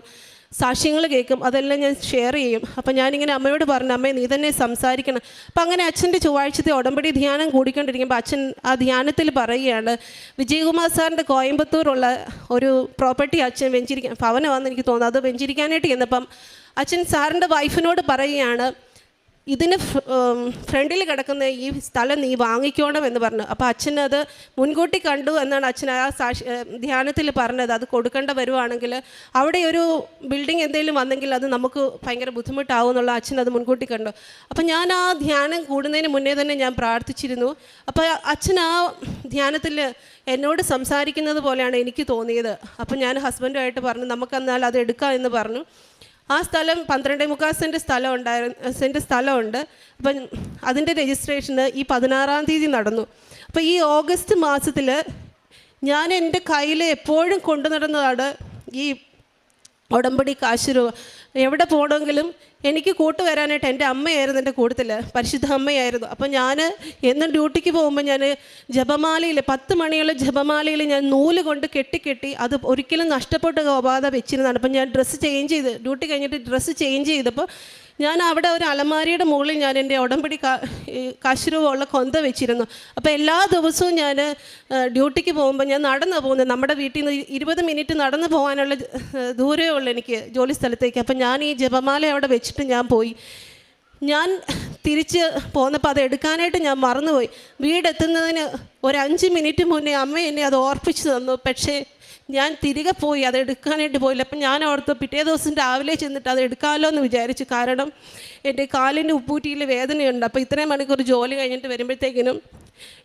സാക്ഷ്യങ്ങൾ കേൾക്കും അതെല്ലാം ഞാൻ ഷെയർ ചെയ്യും. അപ്പം ഞാനിങ്ങനെ അമ്മയോട് പറഞ്ഞു അമ്മേ നീ തന്നെ സംസാരിക്കണം. അപ്പം അങ്ങനെ അച്ഛന്റെ ചൊവ്വാഴ്ചത്തെ ഉടമ്പടി ധ്യാനം കൂടിക്കൊണ്ടിരിക്കുമ്പോൾ അച്ഛൻ ആ ധ്യാനത്തിൽ പറയുകയാണ് വിജയകുമാർ സാറിന്റെ കോയമ്പത്തൂരുള്ള ഒരു പ്രോപ്പർട്ടി അച്ഛൻ വെഞ്ചിരിക്കാൻ ഭവനമാണെന്ന് എനിക്ക് തോന്നുന്നു. അത് വെഞ്ചിരിക്കാനായിട്ട് ചെന്നപ്പം അച്ഛൻ സാറിന്റെ വൈഫിനോട് പറയുകയാണ് ഇതിന് ഫ്രണ്ടിൽ കിടക്കുന്ന ഈ സ്ഥലം നീ വാങ്ങിക്കണം എന്ന് പറഞ്ഞു അപ്പോൾ അച്ഛനത് മുൻകൂട്ടി കണ്ടു എന്നാണ് അച്ഛൻ ആ സാക്ഷി ധ്യാനത്തിൽ പറഞ്ഞത്. അത് കൊടുക്കേണ്ട വരുവാണെങ്കിൽ അവിടെ ഒരു ബിൽഡിംഗ് എന്തെങ്കിലും വന്നെങ്കിൽ അത് നമുക്ക് ഭയങ്കര ബുദ്ധിമുട്ടാവും എന്നുള്ള അച്ഛൻ അത് മുൻകൂട്ടി കണ്ടു. അപ്പോൾ ഞാൻ ആ ധ്യാനം കൂടുന്നതിന് മുന്നേ തന്നെ ഞാൻ പ്രാർത്ഥിച്ചിരുന്നു. അപ്പോൾ അച്ഛൻ ആ ധ്യാനത്തിൽ എന്നോട് സംസാരിക്കുന്നത് പോലെയാണ് എനിക്ക് തോന്നിയത്. അപ്പോൾ ഞാൻ ഹസ്ബൻഡുമായിട്ട് പറഞ്ഞു നമുക്കെന്നാൽ അത് എടുക്കാം എന്ന് പറഞ്ഞു. ആ സ്ഥലം പന്ത്രണ്ടേ മുക്കാൽ സെന്റ് സ്ഥലം ഉണ്ടായിരുന്നു സെന്റ് സ്ഥലമുണ്ട്. അപ്പം അതിന്റെ രജിസ്ട്രേഷന് ഈ പതിനാറാം തീയതി നടന്നു. അപ്പോൾ ഈ ഓഗസ്റ്റ് മാസത്തിൽ ഞാൻ എന്റെ കയ്യിൽ എപ്പോഴും കൊണ്ടു നടന്നതാണ് ഈ ഉടമ്പടി കാശ് രൂപ എവിടെ പോകണമെങ്കിലും എനിക്ക് കൂട്ടുവരാനായിട്ട് എന്റെ അമ്മയായിരുന്നു എന്റെ കൂട്ടത്തിൽ പരിശുദ്ധ അമ്മയായിരുന്നു. അപ്പോൾ ഞാൻ എന്നും ഡ്യൂട്ടിക്ക് പോകുമ്പോൾ ഞാൻ ജപമാലയിൽ പത്ത് മണിയുള്ള ജപമാലയിൽ ഞാൻ നൂൽ കൊണ്ട് കെട്ടിക്കെട്ടി കെട്ടി അത് ഒരിക്കലും നഷ്ടപ്പെട്ട് പോകാതെ വെച്ചിരുന്നതാണ്. അപ്പം ഞാൻ ഡ്രസ്സ് ചേഞ്ച് ചെയ്ത് ഡ്യൂട്ടി കഴിഞ്ഞിട്ട് ഡ്രസ്സ് ചേഞ്ച് ചെയ്തപ്പോൾ ഞാൻ അവിടെ ഒരു അലമാരിയുടെ മുകളിൽ ഞാൻ എന്റെ ഉടമ്പടി കാ കാശുരൂപമുള്ള കൊന്ത വെച്ചിരുന്നു. അപ്പോൾ എല്ലാ ദിവസവും ഞാൻ ഡ്യൂട്ടിക്ക് പോകുമ്പോൾ ഞാൻ നടന്നു പോകുന്നത്. നമ്മുടെ വീട്ടിൽ നിന്ന് ഇരുപത് മിനിറ്റ് നടന്നു പോകാനുള്ള ദൂരമേ ഉള്ളൂ എനിക്ക് ജോലി സ്ഥലത്തേക്ക്. അപ്പം ഞാൻ ഈ ജപമാല അവിടെ വെച്ചിട്ട് ഞാൻ പോയി. ഞാൻ തിരിച്ച് പോന്നപ്പോൾ അത് എടുക്കാനായിട്ട് ഞാൻ മറന്നുപോയി. വീടെത്തുന്നതിന് ഒരു അഞ്ച് മിനിറ്റ് മുന്നേ അമ്മ എന്നെ അത് ഓർപ്പിച്ച് തന്നു. പക്ഷേ ഞാൻ തിരികെ പോയി അത് എടുക്കാനായിട്ട് പോയില്ല. അപ്പം ഞാൻ ഓർത്ത് പിറ്റേ ദിവസം രാവിലെ ചെന്നിട്ട് അത് എടുക്കാമല്ലോ എന്ന് വിചാരിച്ചു കാരണം എന്റെ കാലിന്റെ ഉപ്പൂറ്റിയിൽ വേദനയുണ്ട്. അപ്പോൾ ഇത്രയും മണിക്കൂർ ജോലി കഴിഞ്ഞിട്ട് വരുമ്പോഴത്തേക്കിനും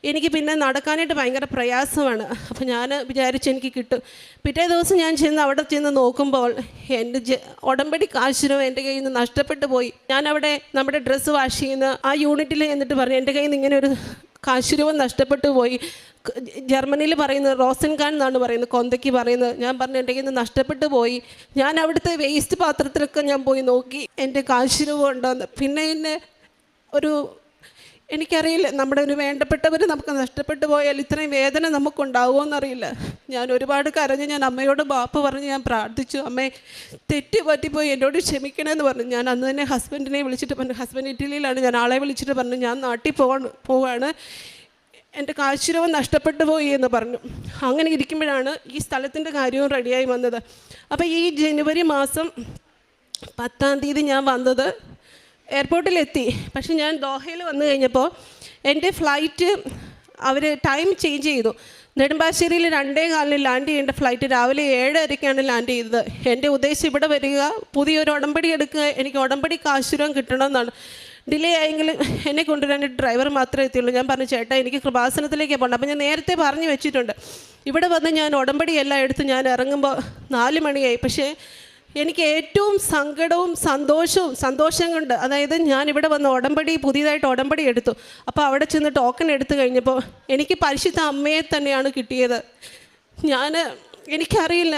എനിക്ക് പിന്നെ നടക്കാനായിട്ട് ഭയങ്കര പ്രയാസമാണ്. അപ്പോൾ ഞാൻ വിചാരിച്ചു എനിക്ക് കിട്ടും. പിറ്റേ ദിവസം ഞാൻ ചെന്ന് അവിടെ ചെന്ന് നോക്കുമ്പോൾ എന്റെ ഉടമ്പടി കാശിനും എന്റെ കയ്യിൽ നിന്ന് നഷ്ടപ്പെട്ടു പോയി. ഞാൻ അവിടെ നമ്മുടെ ഡ്രസ്സ് വാഷ് ചെയ്യുന്ന ആ യൂണിറ്റിൽ എന്നിട്ട് പറഞ്ഞു എന്റെ കയ്യിൽ നിന്ന് ഇങ്ങനെ ഒരു കാശുരൂപം നഷ്ടപ്പെട്ടു പോയി. ജർമ്മനിയിൽ പറയുന്നത് റോസൻ ഖാൻ എന്നാണ് പറയുന്നത് കൊന്തയ്ക്ക് പറയുന്നത്. ഞാൻ പറഞ്ഞു എന്റെ കയ്യിൽ നിന്ന് നഷ്ടപ്പെട്ടു പോയി. ഞാൻ അവിടുത്തെ വേസ്റ്റ് പാത്രത്തിലൊക്കെ ഞാൻ പോയി നോക്കി. എന്റെ കാശുരൂപം ഉണ്ടോയെന്ന് പിന്നെ എന്നെ ഒരു എനിക്കറിയില്ല. നമ്മുടെ ഒരു വേണ്ടപ്പെട്ടവർ നമുക്ക് നഷ്ടപ്പെട്ടു പോയാൽ ഇത്രയും വേദന നമുക്കുണ്ടാവുമോ എന്നറിയില്ല ഞാൻ ഒരുപാട് കരഞ്ഞ് ഞാൻ അമ്മയോട് ബാപ്പ് പറഞ്ഞ് ഞാൻ പ്രാർത്ഥിച്ചു. അമ്മേ തെറ്റ് പറ്റിപ്പോയി എന്നോട് ക്ഷമിക്കണമെന്ന് പറഞ്ഞു. ഞാൻ അന്ന് തന്നെ ഹസ്ബൻഡിനെ വിളിച്ചിട്ട് പറഞ്ഞു. ഹസ്ബൻഡ് ഇറ്റലിയിലാണ്. ഞാൻ ആളെ വിളിച്ചിട്ട് പറഞ്ഞു ഞാൻ നാട്ടിൽ പോവാണ് പോവാണ്. എന്റെ കാശുരവം നഷ്ടപ്പെട്ടു പോയി എന്ന് പറഞ്ഞു. അങ്ങനെ ഇരിക്കുമ്പോഴാണ് ഈ സ്ഥലത്തിന്റെ കാര്യവും റെഡിയായി വന്നത്. അപ്പോൾ ഈ ജനുവരി മാസം പത്താം തീയതി ഞാൻ വന്നത് എയർപോർട്ടിലെത്തി. പക്ഷെ ഞാൻ ദോഹയിൽ വന്നു കഴിഞ്ഞപ്പോൾ എന്റെ ഫ്ലൈറ്റ് അവർ ടൈം ചേഞ്ച് ചെയ്തു. നെടുമ്പാശ്ശേരിയിൽ രണ്ടേ കാലിന് ലാൻഡ് ചെയ്യേണ്ട ഫ്ലൈറ്റ് രാവിലെ ഏഴരയ്ക്കാണ് ലാൻഡ് ചെയ്തത്. എന്റെ ഉദ്ദേശം ഇവിടെ വരിക പുതിയൊരു ഉടമ്പടി എടുക്കുക എനിക്ക് ഉടമ്പടി കാശുരം കിട്ടണമെന്നാണ്. ഡിലേ ആയെങ്കിൽ എന്നെ കൊണ്ടുവരാൻ ഡ്രൈവർ മാത്രമേ എത്തിയുള്ളൂ. ഞാൻ പറഞ്ഞു ചേട്ടാ എനിക്ക് കൃപാസനത്തിലേക്ക് പോകണം അപ്പോൾ ഞാൻ നേരത്തെ പറഞ്ഞു വെച്ചിട്ടുണ്ട്. ഇവിടെ വന്ന് ഞാൻ ഉടമ്പടിയെല്ലാം എടുത്ത് ഞാൻ ഇറങ്ങുമ്പോൾ നാല് മണിയായി. പക്ഷേ എനിക്ക് ഏറ്റവും സങ്കടവും സന്തോഷവും സന്തോഷം കൊണ്ട് അതായത് ഞാൻ ഇവിടെ വന്ന് ഉടമ്പടി പുതിയതായിട്ട് ഉടമ്പടി എടുത്തു. അപ്പോൾ അവിടെ ചെന്ന് ടോക്കൺ എടുത്തു കഴിഞ്ഞപ്പോൾ എനിക്ക് പരിശുദ്ധ അമ്മയെ തന്നെയാണ് കിട്ടിയത്. ഞാൻ എനിക്കറിയില്ല.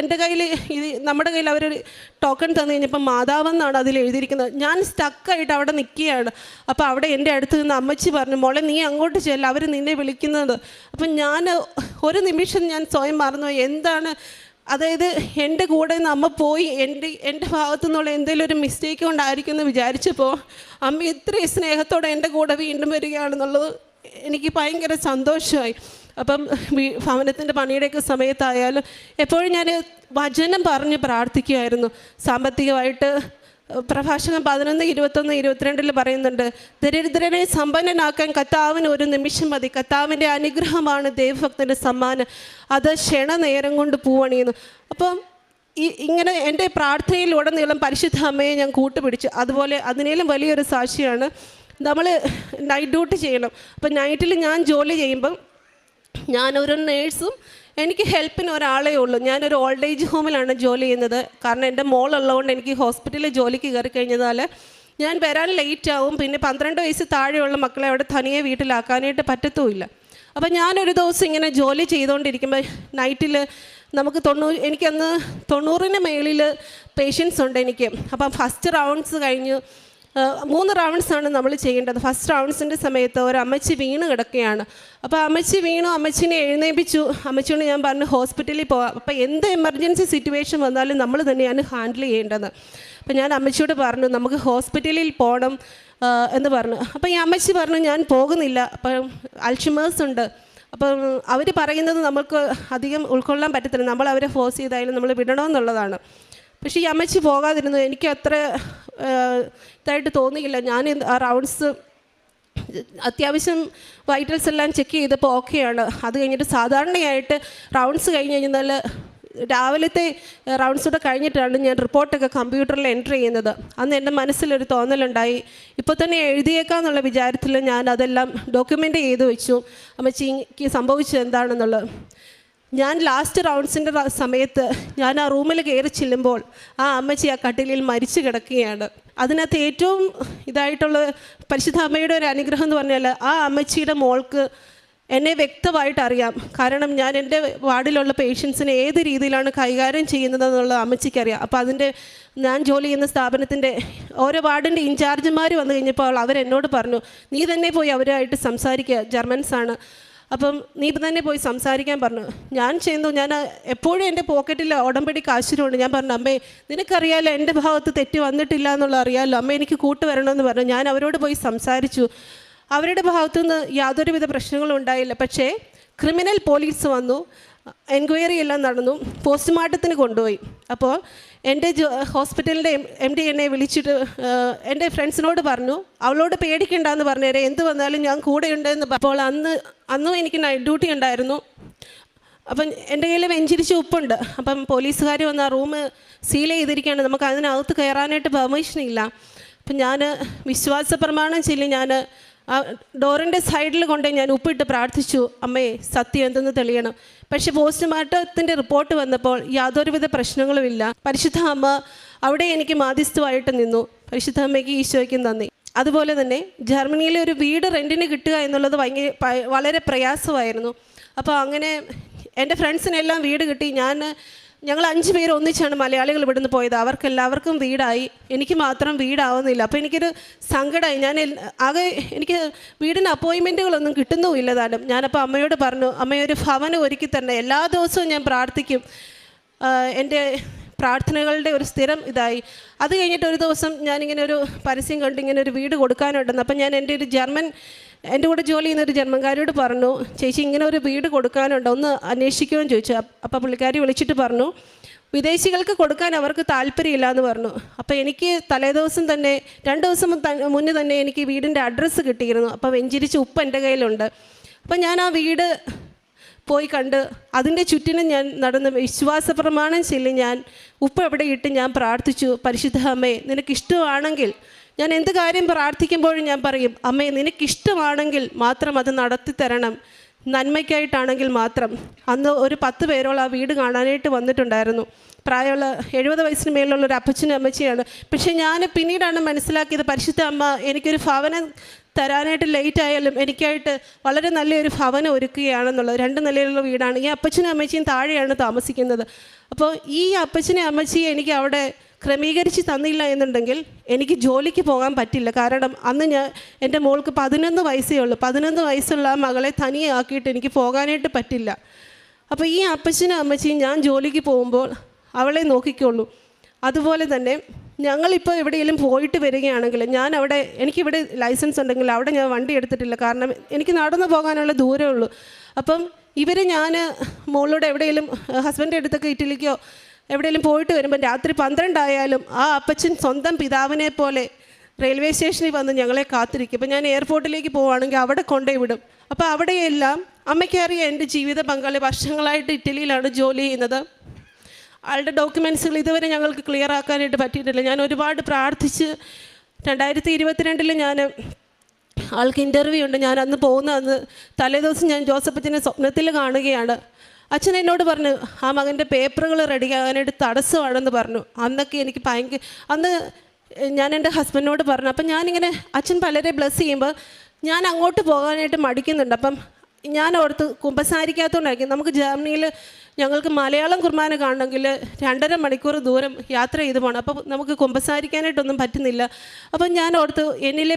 എന്റെ കയ്യിൽ ഇത് നമ്മുടെ കയ്യിൽ അവരൊരു ടോക്കൺ തന്നു കഴിഞ്ഞപ്പോൾ മാതാവെന്നാണ് അതിൽ എഴുതിയിരിക്കുന്നത്. ഞാൻ സ്റ്റക്കായിട്ട് അവിടെ നിൽക്കുകയാണ് അപ്പോൾ അവിടെ എന്റെ അടുത്ത് നിന്ന് അമ്മച്ചി പറഞ്ഞു മോളെ നീ അങ്ങോട്ട് ചെല്ല. അവർ നിന്നെ വിളിക്കുന്നത്. അപ്പം ഞാൻ ഒരു നിമിഷം ഞാൻ സ്വയം മറന്നു എന്താണ് അതായത് എന്റെ കൂടെ നിന്ന് അമ്മ പോയി എന്റെ എന്റെ ഭാഗത്തു നിന്നുള്ള എന്തെങ്കിലും ഒരു മിസ്റ്റേക്ക് കൊണ്ടായിരിക്കും എന്ന് വിചാരിച്ചപ്പോൾ അമ്മ ഇത്രയും സ്നേഹത്തോടെ എന്റെ കൂടെ വീണ്ടും വരികയാണെന്നുള്ളത് എനിക്ക് ഭയങ്കര സന്തോഷമായി. അപ്പം ഭവനത്തിന്റെ പണിയുടെയൊക്കെ സമയത്തായാലും എപ്പോഴും ഞാൻ വചനം പറഞ്ഞ് പ്രാർത്ഥിക്കുമായിരുന്നു. സാമ്പത്തികമായിട്ട് പ്രഭാഷണം പതിനൊന്ന് ഇരുപത്തൊന്ന് ഇരുപത്തിരണ്ടിൽ പറയുന്നുണ്ട് ദരിദ്രനെ സമ്പന്നനാക്കാൻ കത്താവിന് ഒരു നിമിഷം മതി. കത്താവിന്റെ അനുഗ്രഹമാണ് ദൈവഭക്തന്റെ സമ്മാനം. അത് ക്ഷണനേരം കൊണ്ട് പൂവണിയുന്നു. അപ്പം ഈ ഇങ്ങനെ എന്റെ പ്രാർത്ഥനയിലുടനീളം പരിശുദ്ധ അമ്മയെ ഞാൻ കൂട്ടുപിടിച്ചു. അതുപോലെ അതിനേലും വലിയൊരു സാക്ഷിയാണ്. നമ്മൾ നൈറ്റ് ഡ്യൂട്ടി ചെയ്യണം. അപ്പം നൈറ്റിൽ ഞാൻ ജോലി ചെയ്യുമ്പം ഞാനൊരു നേഴ്സും എനിക്ക് ഹെൽപ്പിന് ഒരാളേ ഉള്ളൂ. ഞാനൊരു ഓൾഡ് ഏജ് ഹോമിലാണ് ജോലി ചെയ്യുന്നത്. കാരണം എന്റെ മോളുള്ളതുകൊണ്ട് എനിക്ക് ഹോസ്പിറ്റലിൽ ജോലിക്ക് കയറി കഴിഞ്ഞതാൽ ഞാൻ വരാൻ ലേറ്റ് ആവും. പിന്നെ പന്ത്രണ്ട് വയസ്സ് താഴെയുള്ള മക്കളെ അവിടെ തനിയെ വീട്ടിലാക്കാനായിട്ട് പറ്റത്തുമില്ല. അപ്പോൾ ഞാനൊരു ദിവസം ഇങ്ങനെ ജോലി ചെയ്തുകൊണ്ടിരിക്കുമ്പോൾ നൈറ്റിൽ നമുക്ക് തൊണ്ണൂറ് എനിക്കന്ന് തൊണ്ണൂറിന് മേളിൽ പേഷ്യൻസ് ഉണ്ട് എനിക്ക്. അപ്പം ഫസ്റ്റ് റൗണ്ട്സ് കഴിഞ്ഞു. മൂന്ന് റൗണ്ട്സാണ് നമ്മൾ ചെയ്യേണ്ടത്. ഫസ്റ്റ് റൗണ്ട്സിന്റെ സമയത്ത് ഒരു അമ്മച്ചി വീണ് കിടക്കുകയാണ്. അപ്പോൾ അമ്മച്ചി വീണു അമ്മച്ചിനെ എഴുന്നേൽപ്പിച്ചു അമ്മച്ചിയോട് ഞാൻ പറഞ്ഞു ഹോസ്പിറ്റലിൽ പോവാം. അപ്പോൾ എന്ത് എമർജൻസി സിറ്റുവേഷൻ വന്നാലും നമ്മൾ തന്നെയാണ് ഹാൻഡിൽ ചെയ്യേണ്ടത്. അപ്പോൾ ഞാൻ അമ്മച്ചിയോട് പറഞ്ഞു നമുക്ക് ഹോസ്പിറ്റലിൽ പോകണം എന്ന് പറഞ്ഞു. അപ്പോൾ ഈ അമ്മച്ചി പറഞ്ഞു ഞാൻ പോകുന്നില്ല. അപ്പം അൽഷിമേഴ്സ് ഉണ്ട്. അപ്പം അവർ പറയുന്നത് നമുക്ക് അധികം ഉൾക്കൊള്ളാൻ പറ്റത്തില്ല. നമ്മൾ അവരെ ഫോഴ്സ് ചെയ്തായാലും നമ്മൾ വിടണമെന്നുള്ളതാണ് പക്ഷേ ഈ അമ്മച്ചി പോകാതിരുന്നു. എനിക്ക് അത്ര ഇതായിട്ട് തോന്നിയില്ല. ഞാൻ ആ റൗണ്ട്സ് അത്യാവശ്യം വൈറ്റൽസ് എല്ലാം ചെക്ക് ചെയ്തപ്പോൾ ഓക്കെയാണ് അത് കഴിഞ്ഞിട്ട് സാധാരണയായിട്ട് റൗണ്ട്സ് കഴിഞ്ഞ് കഴിഞ്ഞാൽ രാവിലത്തെ റൗണ്ട്സ് കൂടെ കഴിഞ്ഞിട്ടാണ് ഞാൻ റിപ്പോർട്ടൊക്കെ കമ്പ്യൂട്ടറിൽ എന്റർ ചെയ്യുന്നത്. അന്ന് എന്റെ മനസ്സിലൊരു തോന്നലുണ്ടായി. ഇപ്പോൾ തന്നെ എഴുതിയേക്കാന്നുള്ള വിചാരത്തിൽ ഞാൻ അതെല്ലാം ഡോക്യുമെന്റ് ചെയ്ത് വെച്ചു. അമ്മച്ചിക്ക് സംഭവിച്ചത് എന്താണെന്നുള്ളത്. ഞാൻ ലാസ്റ്റ് റൗണ്ട്സിന്റെ സമയത്ത് ഞാൻ ആ റൂമിൽ കയറി ചെല്ലുമ്പോൾ ആ അമ്മച്ചി ആ കട്ടിലിൽ മരിച്ചു കിടക്കുകയാണ്. അതിനകത്ത് ഏറ്റവും ഇതായിട്ടുള്ള പരിശുദ്ധ അമ്മയുടെ ഒരു അനുഗ്രഹം എന്ന് പറഞ്ഞാൽ ആ അമ്മച്ചിയുടെ മോൾക്ക് എന്നെ വ്യക്തമായിട്ട് അറിയാം. കാരണം ഞാൻ എന്റെ വാർഡിലുള്ള പേഷ്യൻസിനെ ഏത് രീതിയിലാണ് കൈകാര്യം ചെയ്യുന്നത് ചെയ്യുന്നതെന്നുള്ളത് അമ്മച്ചിക്കറിയാം. അപ്പോൾ അതിന്റെ ഞാൻ ജോലി ചെയ്യുന്ന സ്ഥാപനത്തിന്റെ ഓരോ വാർഡിന്റെ ഇൻചാർജുമാർ വന്നു കഴിഞ്ഞപ്പോൾ അവരെന്നോട് പറഞ്ഞു നീ തന്നെ പോയി അവരുമായിട്ട് സംസാരിക്കുക ജർമ്മൻസാണ്. അപ്പം നീ ഇപ്പം തന്നെ പോയി സംസാരിക്കാൻ പറഞ്ഞു. ഞാൻ ചെയ്യുന്നു ഞാൻ എപ്പോഴും എന്റെ പോക്കറ്റിൽ ഉടമ്പടി കാശിനുണ്ട് ഞാൻ പറഞ്ഞു അമ്മേ നിനക്കറിയാലോ എന്റെ ഭാഗത്ത് തെറ്റ് വന്നിട്ടില്ല എന്നുള്ള അറിയാമല്ലോ അമ്മ എനിക്ക് കൂട്ട് വരണമെന്ന് പറഞ്ഞു. ഞാൻ അവരോട് പോയി സംസാരിച്ചു. അവരുടെ ഭാഗത്തുനിന്ന് യാതൊരുവിധ പ്രശ്നങ്ങളും ഉണ്ടായില്ല. പക്ഷേ ക്രിമിനൽ പോലീസ് വന്നു. എൻക്വയറി എല്ലാം നടന്നു. പോസ്റ്റ്മോർട്ടത്തിന് കൊണ്ടുപോയി. അപ്പോൾ എന്റെ ഹോസ്പിറ്റലിന്റെ എം ഡി എന്നെ വിളിച്ചിട്ട് എന്റെ ഫ്രണ്ട്സിനോട് പറഞ്ഞു അവളോട് പേടിക്കണ്ടെന്ന് പറഞ്ഞേരെ എന്ത് വന്നാലും ഞാൻ കൂടെയുണ്ടെന്ന് അപ്പോൾ അന്ന് അന്നും എനിക്ക് നൈറ്റ് ഡ്യൂട്ടി ഉണ്ടായിരുന്നു. അപ്പം എന്റെ കയ്യിൽ വെഞ്ചിരിച്ച് ഉപ്പുണ്ട്. അപ്പം പോലീസുകാർ വന്ന് ആ റൂം സീൽ ചെയ്തിരിക്കുകയാണ്. നമുക്ക് അതിനകത്ത് കയറാനായിട്ട് പെർമിഷൻ ഇല്ല അപ്പം ഞാൻ വിശ്വാസ പ്രമാണം ചൊല്ലി ഞാൻ ആ ഡോറിന്റെ സൈഡിൽ കൊണ്ട് ഞാൻ ഉപ്പിട്ട് പ്രാർത്ഥിച്ചു അമ്മേ സത്യം എന്തെന്ന് തെളിയണം. പക്ഷേ പോസ്റ്റ്മോർട്ടത്തിന്റെ റിപ്പോർട്ട് വന്നപ്പോൾ യാതൊരുവിധ പ്രശ്നങ്ങളുമില്ല പരിശുദ്ധ അമ്മ അവിടെ എനിക്ക് മാധ്യസ്ഥമായിട്ട് നിന്നു. പരിശുദ്ധ അമ്മയ്ക്ക് ഈശോയ്ക്കും നന്ദി. അതുപോലെ തന്നെ ജർമ്മനിയിലെ ഒരു വീട് റെന്റിന് കിട്ടുക എന്നുള്ളത് ഭയങ്കര വളരെ പ്രയാസമായിരുന്നു. അപ്പോൾ അങ്ങനെ എന്റെ ഫ്രണ്ട്സിനെല്ലാം വീട് കിട്ടി. ഞാൻ ഞങ്ങൾ അഞ്ച് പേര് ഒന്നിച്ചാണ് മലയാളികൾ ഇവിടുന്ന് പോയത്. അവർക്ക് എല്ലാവർക്കും വീടായി. എനിക്ക് മാത്രം വീടാവുന്നില്ല. അപ്പോൾ എനിക്കൊരു സങ്കടമായി ഞാൻ ആകെ എനിക്ക് വീടിന് അപ്പോയിൻമെന്റുകളൊന്നും കിട്ടുന്നുമില്ല താനും. ഞാനപ്പോൾ അമ്മയോട് പറഞ്ഞു അമ്മയൊരു ഭവനം ഒരുക്കി തന്നെ. എല്ലാ ദിവസവും ഞാൻ പ്രാർത്ഥിക്കും. എന്റെ പ്രാർത്ഥനകളുടെ ഒരു സ്ഥിരം ഇതായി. അത് കഴിഞ്ഞിട്ട് ഒരു ദിവസം ഞാനിങ്ങനെ ഒരു പരസ്യം കണ്ടിങ്ങനെ ഒരു വീട് കൊടുക്കാനുണ്ടെന്ന്. അപ്പം ഞാൻ എന്റെ ഒരു ജർമ്മൻ എന്റെ കൂടെ ജോലി ചെയ്യുന്ന ഒരു ജന്മകാരിയോട് പറഞ്ഞു ചേച്ചി ഇങ്ങനെ ഒരു വീട് കൊടുക്കാനുണ്ട്? ഒന്ന് അന്വേഷിക്കുമെന്ന് ചോദിച്ചു. അപ്പോൾ പുള്ളിക്കാരി വിളിച്ചിട്ട് പറഞ്ഞു വിദേശികൾക്ക് കൊടുക്കാൻ അവർക്ക് താല്പര്യമില്ല എന്ന് പറഞ്ഞു. അപ്പോൾ എനിക്ക് തലേദിവസം തന്നെ രണ്ട് ദിവസം മുന്നേ തന്നെ എനിക്ക് വീടിന്റെ അഡ്രസ്സ് കിട്ടിയിരുന്നു. അപ്പോൾ വെഞ്ചിരിച്ച് ഉപ്പ് എന്റെ കയ്യിലുണ്ട്. അപ്പോൾ ഞാൻ ആ വീട് പോയി കണ്ട് അതിന്റെ ചുറ്റിനും ഞാൻ നടന്ന വിശ്വാസ പ്രമാണം ചൊല്ലി ഞാൻ ഉപ്പ് എവിടെ ഇട്ട് ഞാൻ പ്രാർത്ഥിച്ചു പരിശുദ്ധ അമ്മേ നിനക്കിഷ്ടമാണെങ്കിൽ ഞാൻ എന്ത് കാര്യം പ്രാർത്ഥിക്കുമ്പോഴും ഞാൻ പറയും അമ്മേ നിനക്കിഷ്ടമാണെങ്കിൽ മാത്രം അത് നടത്തി തരണം. നന്മയ്ക്കായിട്ടാണെങ്കിൽ മാത്രം. അന്ന് ഒരു പത്ത് പേരോളം ആ വീട് കാണാനായിട്ട് വന്നിട്ടുണ്ടായിരുന്നു. പ്രായമുള്ള എഴുപത് വയസ്സിന് മേലുള്ള ഒരു അപ്പച്ചനും അമ്മച്ചിയാണ്. പക്ഷേ ഞാൻ പിന്നീടാണ് മനസ്സിലാക്കിയത് പരിശുദ്ധ അമ്മ എനിക്കൊരു ഭവനം തരാനായിട്ട് ലേറ്റ് ആയാലും എനിക്കായിട്ട് വളരെ നല്ലൊരു ഭവനം ഒരുക്കുകയാണെന്നുള്ളത്. രണ്ട് നിലയിലുള്ള വീടാണ്. ഈ അപ്പച്ചനും അമ്മച്ചിയും താഴെയാണ് താമസിക്കുന്നത്. അപ്പോൾ ഈ അപ്പച്ചനെ അമ്മച്ചിയെ എനിക്ക് അവിടെ ക്രമീകരിച്ച് തന്നില്ല എന്നുണ്ടെങ്കിൽ എനിക്ക് ജോലിക്ക് പോകാൻ പറ്റില്ല. കാരണം അന്ന് ഞാൻ എന്റെ മോൾക്ക് പതിനൊന്ന് വയസ്സേ ഉള്ളൂ. പതിനൊന്ന് വയസ്സുള്ള ആ മകളെ തനിയെ ആക്കിയിട്ട് എനിക്ക് പോകാനായിട്ട് പറ്റില്ല. അപ്പോൾ ഈ അപ്പച്ചനും അമ്മച്ചിയും ഞാൻ ജോലിക്ക് പോകുമ്പോൾ അവളെ നോക്കിക്കോളൂ അതുപോലെ തന്നെ ഞങ്ങളിപ്പോൾ എവിടെയെങ്കിലും പോയിട്ട് വരികയാണെങ്കിൽ ഞാൻ അവിടെ എനിക്കിവിടെ ലൈസൻസ് ഉണ്ടെങ്കിൽ അവിടെ ഞാൻ വണ്ടി എടുത്തിട്ടില്ല. കാരണം എനിക്ക് നടന്നു പോകാനുള്ള ദൂരമേ ഉള്ളൂ. അപ്പം ഇവരെ ഞാൻ മോളോട് എവിടെയെങ്കിലും ഹസ്ബൻഡ് അടുത്തൊക്കെ ഇറ്റലിക്കോ എവിടെയെങ്കിലും പോയിട്ട് വരുമ്പോൾ രാത്രി പന്ത്രണ്ടായാലും ആ അപ്പച്ചൻ സ്വന്തം പിതാവിനെ പോലെ റെയിൽവേ സ്റ്റേഷനിൽ വന്ന് ഞങ്ങളെ കാത്തിരിക്കും. അപ്പം ഞാൻ എയർപോർട്ടിലേക്ക് പോവുകയാണെങ്കിൽ അവിടെ കൊണ്ടേ വിടും. അപ്പോൾ അവിടെയെല്ലാം അമ്മയ്ക്കറിയാം എന്റെ ജീവിത പങ്കാളി വർഷങ്ങളായിട്ട് ഇറ്റലിയിലാണ് ജോലി ചെയ്യുന്നത്. ആളുടെ ഡോക്യുമെൻസുകൾ ഇതുവരെ ഞങ്ങൾക്ക് ക്ലിയർ ആക്കാനായിട്ട് പറ്റിയിട്ടില്ല. ഞാൻ ഒരുപാട് പ്രാർത്ഥിച്ച് രണ്ടായിരത്തി ഇരുപത്തിരണ്ടിൽ ഞാൻ ആൾക്ക് ഇന്റർവ്യൂ ഉണ്ട്. ഞാൻ അന്ന് പോകുന്ന അന്ന് തലേദിവസം ഞാൻ ജോസഫച്ചനെ സ്വപ്നത്തിൽ കാണുകയാണ്. അച്ഛൻ എന്നോട് പറഞ്ഞു ആ മകന്റെ പേപ്പറുകൾ റെഡിയാകാനായിട്ട് തടസ്സമാണെന്ന് പറഞ്ഞു. അന്നൊക്കെ എനിക്ക് ഭയങ്കര അന്ന് ഞാൻ എന്റെ ഹസ്ബൻഡിനോട് പറഞ്ഞു അപ്പം ഞാനിങ്ങനെ അച്ഛൻ പലരെ ബ്ലസ് ചെയ്യുമ്പോൾ ഞാൻ അങ്ങോട്ട് പോകാനായിട്ട് മടിക്കുന്നുണ്ട്. അപ്പം ഞാൻ ഓർത്ത് കുമ്പസാരിക്കാത്തതുകൊണ്ടായിരിക്കും നമുക്ക് ജർമ്മനിയിൽ ഞങ്ങൾക്ക് മലയാളം കുർബാന കാണണമെങ്കിൽ രണ്ടര മണിക്കൂർ ദൂരം യാത്ര ചെയ്ത് പോകണം. അപ്പോൾ നമുക്ക് കുമ്പസാരിക്കാനായിട്ടൊന്നും പറ്റുന്നില്ല. അപ്പം ഞാൻ ഓർത്ത് എന്നിലെ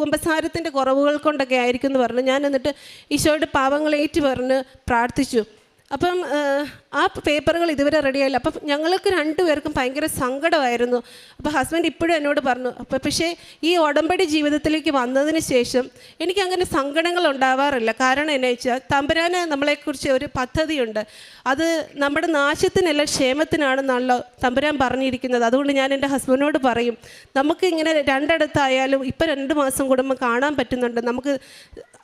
കുമ്പസാരത്തിന്റെ കുറവുകൾ കൊണ്ടൊക്കെ ആയിരിക്കും എന്ന് പറഞ്ഞു. ഞാൻ എന്നിട്ട് ഈശോയുടെ പാവങ്ങളേറ്റ് പറഞ്ഞ് പ്രാർത്ഥിച്ചു. അപ്പം ആ പേപ്പറുകൾ ഇതുവരെ റെഡിയായില്ല അപ്പം ഞങ്ങൾക്ക് രണ്ടുപേർക്കും ഭയങ്കര സങ്കടമായിരുന്നു. അപ്പോൾ ഹസ്ബൻഡ് ഇപ്പോഴും എന്നോട് പറഞ്ഞു അപ്പോൾ പക്ഷേ ഈ ഉടമ്പടി ജീവിതത്തിലേക്ക് വന്നതിന് ശേഷം എനിക്ക് അങ്ങനെ സങ്കടങ്ങൾ ഉണ്ടാവാറില്ല. കാരണം എന്നു വെച്ചാൽ തമ്പുരാന് നമ്മളെക്കുറിച്ച് ഒരു പദ്ധതിയുണ്ട്. അത് നമ്മുടെ നാശത്തിനല്ല ക്ഷേമത്തിനാണെന്നാണല്ലോ തമ്പുരാൻ പറഞ്ഞിരിക്കുന്നത്. അതുകൊണ്ട് ഞാൻ എന്റെ ഹസ്ബൻഡിനോട് പറയും നമുക്ക് ഇങ്ങനെ രണ്ടിടത്തായാലും ഇപ്പം രണ്ട് മാസം കൂടുമ്പോൾ കാണാൻ പറ്റുന്നുണ്ട്. നമുക്ക്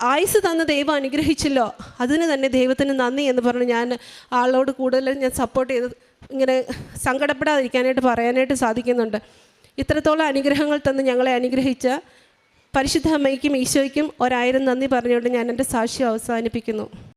ആയുസ് തന്ന ദൈവം അനുഗ്രഹിച്ചല്ലോ. അതിന് തന്നെ ദൈവത്തിന് നന്ദി എന്ന് പറഞ്ഞ് ഞാൻ ആളോട് കൂടുതൽ ഞാൻ സപ്പോർട്ട് ചെയ്ത് ഇങ്ങനെ സങ്കടപ്പെടാതിരിക്കാനായിട്ട് പറയാനായിട്ട് സാധിക്കുന്നുണ്ട്. ഇത്രത്തോളം അനുഗ്രഹങ്ങൾ തന്ന് ഞങ്ങളെ അനുഗ്രഹിച്ച പരിശുദ്ധ അമ്മയ്ക്കും ഈശോയ്ക്കും ഒരായിരം നന്ദി പറഞ്ഞുകൊണ്ട് ഞാൻ എന്റെ സാക്ഷ്യം അവസാനിപ്പിക്കുന്നു.